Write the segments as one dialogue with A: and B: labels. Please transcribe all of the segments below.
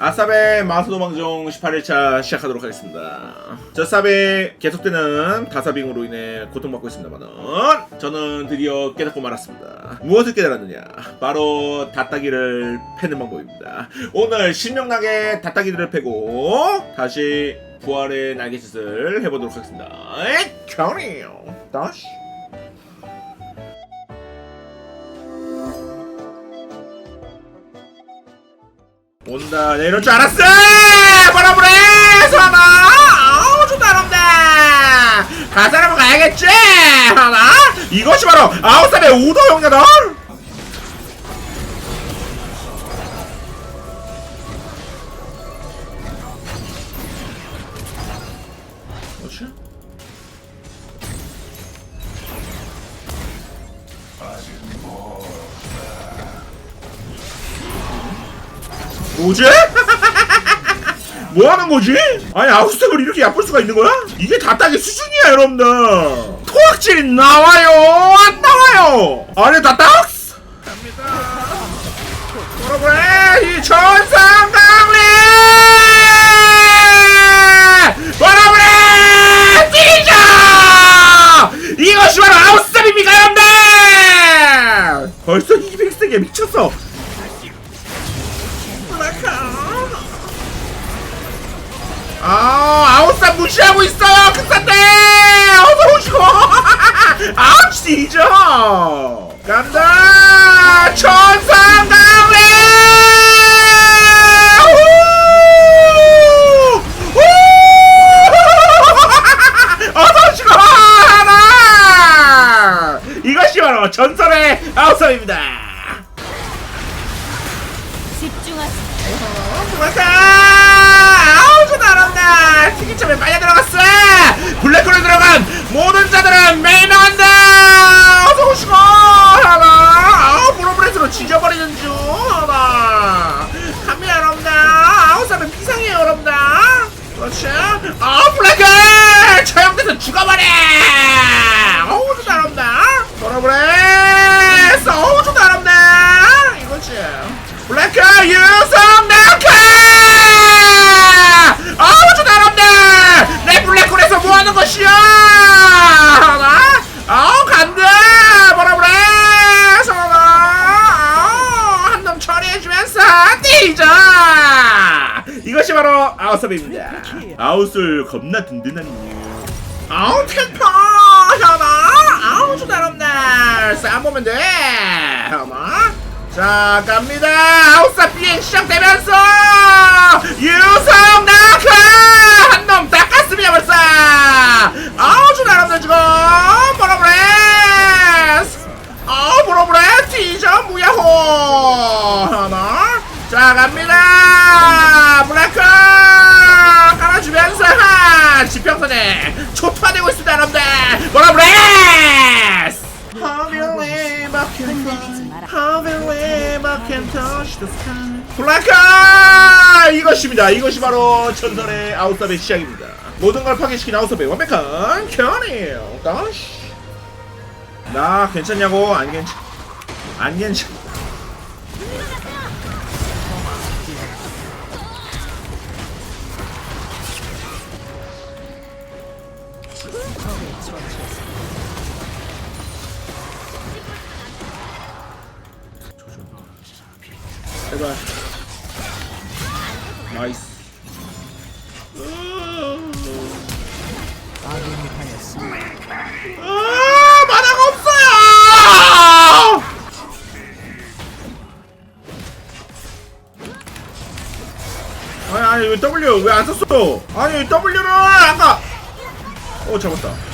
A: 아싸베 마수도망종 18일차 시작하도록 하겠습니다. 저 쌉에 계속되는 다사빙으로 인해 고통받고 있습니다만 저는 드디어 깨닫고 말았습니다. 무엇을 깨달았느냐? 바로 다따기를 패는 방법입니다. 오늘 신명나게 다따기들을 패고 다시 부활의 날개짓을 해보도록 하겠습니다. 에이, 견이요. 다시. 온다. 내 이럴 줄 알았어! 뭐라 그래 선아 아우 좋다 갈 사람은 가야겠지? 하나? 이것이 바로 아웃삼의 우도 용녀들 뭐지? 뭐 하는 거지? 아니 아웃스텝을 이렇게 얕볼 수가 있는 거야? 이게 다따기 수준이야 여러분들. 토악질이 나와요? 안 나와요? 아니 다따스 갑니다 여러분 이 천상강리! 여러분 뛰자! 이것이 바로 아웃스텝입니까 여러분들? 벌써 200스택이야 미쳤어 아, 진짜! 간다! 천상 이것이 바로 아웃섭입니다. 아웃을 겁나 든든한 이유. 아우 템퍼! 아우 좋다 여러분들! 싸보면 돼! 현아? 자 갑니다 아웃사 비행 시작되면서 유성 낙하 한놈 닦았습니다 벌써 좋다 여러분들 지금 보라브레스 아우 보라브레스 티저 무야호 하나 자 갑니다 블랙카 깔아주면서 하 지평선에 초토화되고 있습니다 여러분들
B: 흔들리지 마라.
A: 블라카 이것입니다. 이것이 바로 전설의 아웃섭의 시작입니다. 모든 걸 파괴시킨 아웃섭의 완벽한 견이에요. 다시. 나 괜찮냐고? 안 괜찮. 안 괜찮. 제발. 나이스. 아, 만화가 없어요! 아니, 아니, 왜 W 왜 안 썼어? 아니, W를 아까. 어, 잡았다.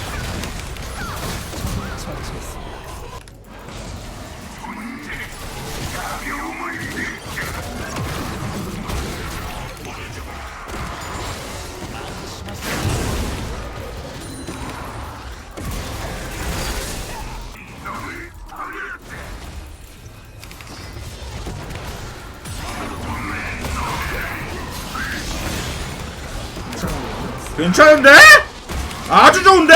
A: 괜찮은데? 아주 좋은데?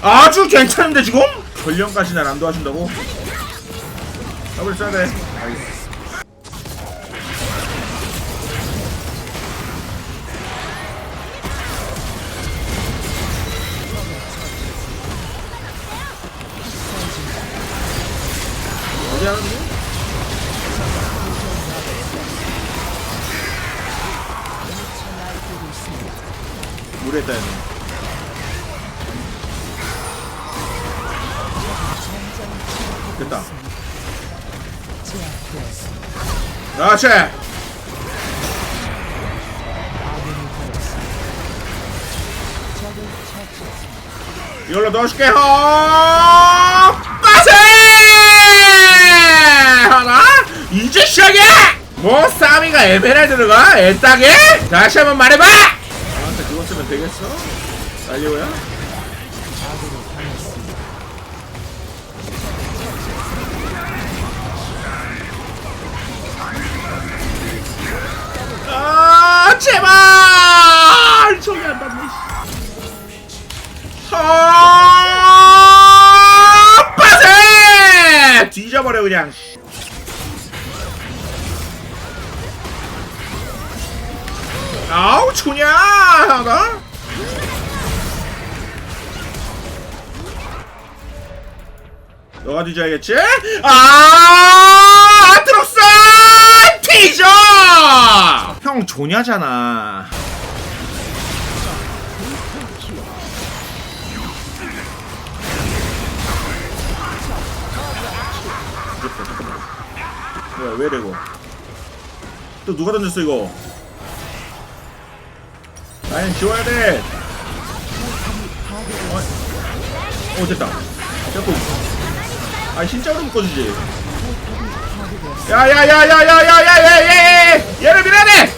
A: 아주 괜찮은데 지금? 전령까지 날 안 도와준다고? 더블 써야 돼. 알겠어. 모르겠다 얘는. 됐다. 그렇지? 이걸로 넣어줄게. 호 빠세! 하나? 이제 시작이야 뭐 싸미가 에메랄드가? 애따게? 다시 한번 말해봐 되겠어? 날리오야? 아 제발! 저기 안 닿네. 아 빠세! 뒤져버려 그냥. 아우 초냐 하나 너가 뒤져야겠지? 아 아트록스 뒤져 형 조냐잖아. 뭐야 왜 이래 이거? 또 누가 던졌어 이거? 라인 지워야 돼. 어, 어 됐다. 됐고 아 진짜로 묶어주지 야야야야야야야야야 얘를 밀어야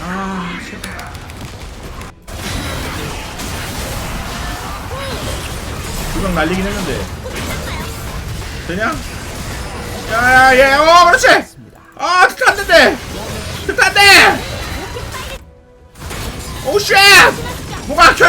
A: 아, 쉣. 두명 날리긴 했는데. 되냐? 야 야 야 어 그렇지! 아 특안된대! 특안돼! 오쉣! 뭔가 결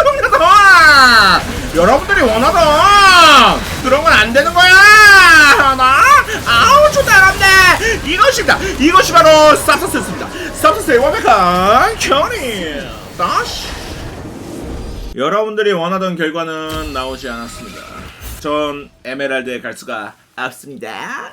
A: 어, 형님들! 여러분들이 원하던 그런 건 안 되는 거야! 하나? 아우, 좋다, 여러분들! 이것입니다. 이것이 바로 쌉서스였습니다. 쌉서스의 완벽한 견인! 다시! 여러분들이 원하던 결과는 나오지 않았습니다. 전 에메랄드에 갈 수가 없습니다.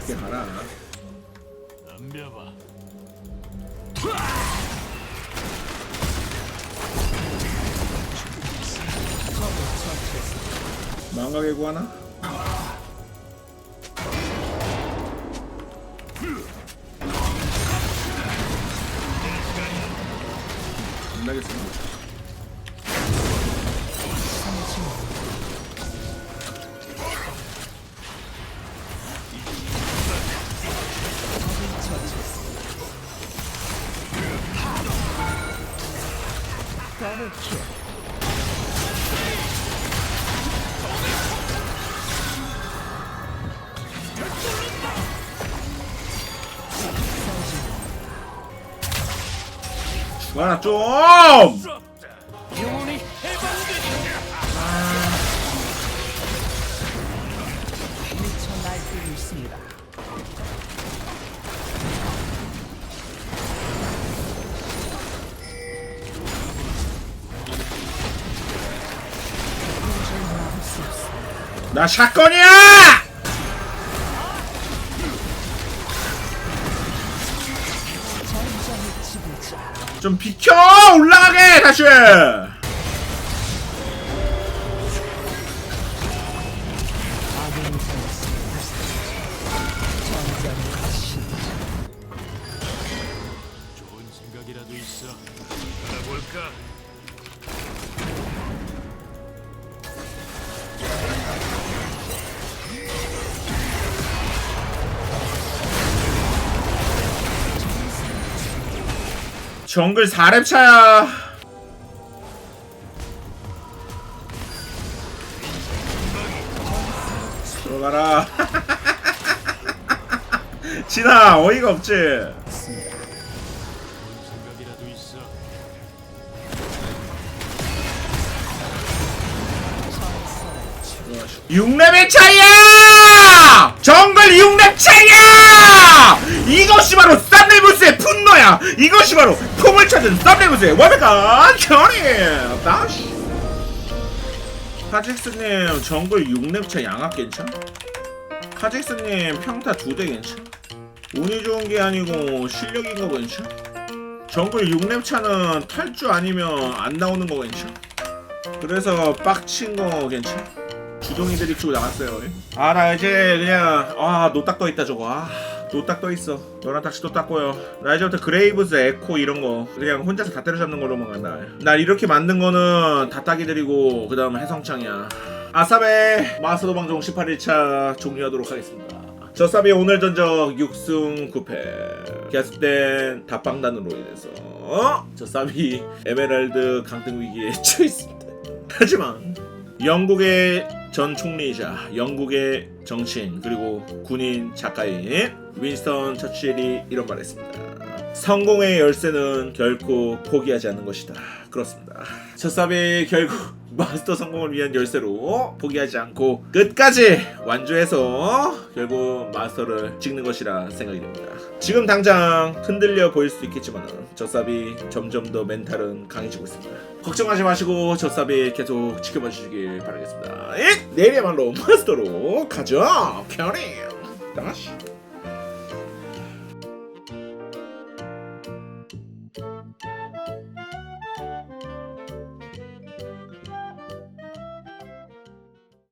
A: 쉽게 가라.
C: 넘겨봐.
A: 망각의 구하나? 겠습니다 봐라 좀
C: 영혼이 해방되리라.
D: 미쳐 날뛰고 있습니다. 도저히 막을 수 없습니다.
A: 나 샷건이야 좀 비켜 올라가게 다시 정글 4렙 차야 들어가라 진아 어이가 없지. 6렙의 차이야! 정글 6렙 차이야! 이것이 바로 쌈레브스의 분노야! 이것이 바로 품을 찾은 쌈레브스의 완벽한 결이! 다시! 카직스님 정글 6렙 차 양악 괜찮? 카직스님 평타 2대 괜찮? 운이 좋은 게 아니고 실력인 거 괜찮? 정글 6렙 차는 탈주 아니면 안 나오는 거 괜찮? 그래서 빡친 거 괜찮? 주둥이들이 치고 나갔어요. 아 나 이제 그냥 아 노딱 떠 있다 저거. 아 노딱 떠 있어. 너랑 다시 또 땄고요. 나 이제부터 그레이브즈 에코 이런 거 그냥 혼자서 다 때려잡는 걸로만 간다. 나 이렇게 만든 거는 다 따기 드리고 그 다음 해성창이야. 아싸베 마스터 방송 18일차 종료하도록 하겠습니다. 저사비 오늘 전적 6승 9패 계속된 답방단으로 인해서 저사비 에메랄드 강등 위기에 처해 있습니다. 하지만 영국의 전 총리이자 영국의 정치인 그리고 군인 작가인 윈스턴 처칠이 이런 말했습니다. 성공의 열쇠는 결코 포기하지 않는 것이다. 그렇습니다. 첫삽이 결국 마스터 성공을 위한 열쇠로 포기하지 않고 끝까지 완주해서 결국 마스터를 찍는 것이라 생각이 됩니다. 지금 당장 흔들려 보일 수 있겠지만 저삽이 점점 더 멘탈은 강해지고 있습니다. 걱정하지 마시고 저삽이 계속 지켜봐 주시길 바라겠습니다. 잇! 내일야말로 마스터로 가죠. 편히 다시.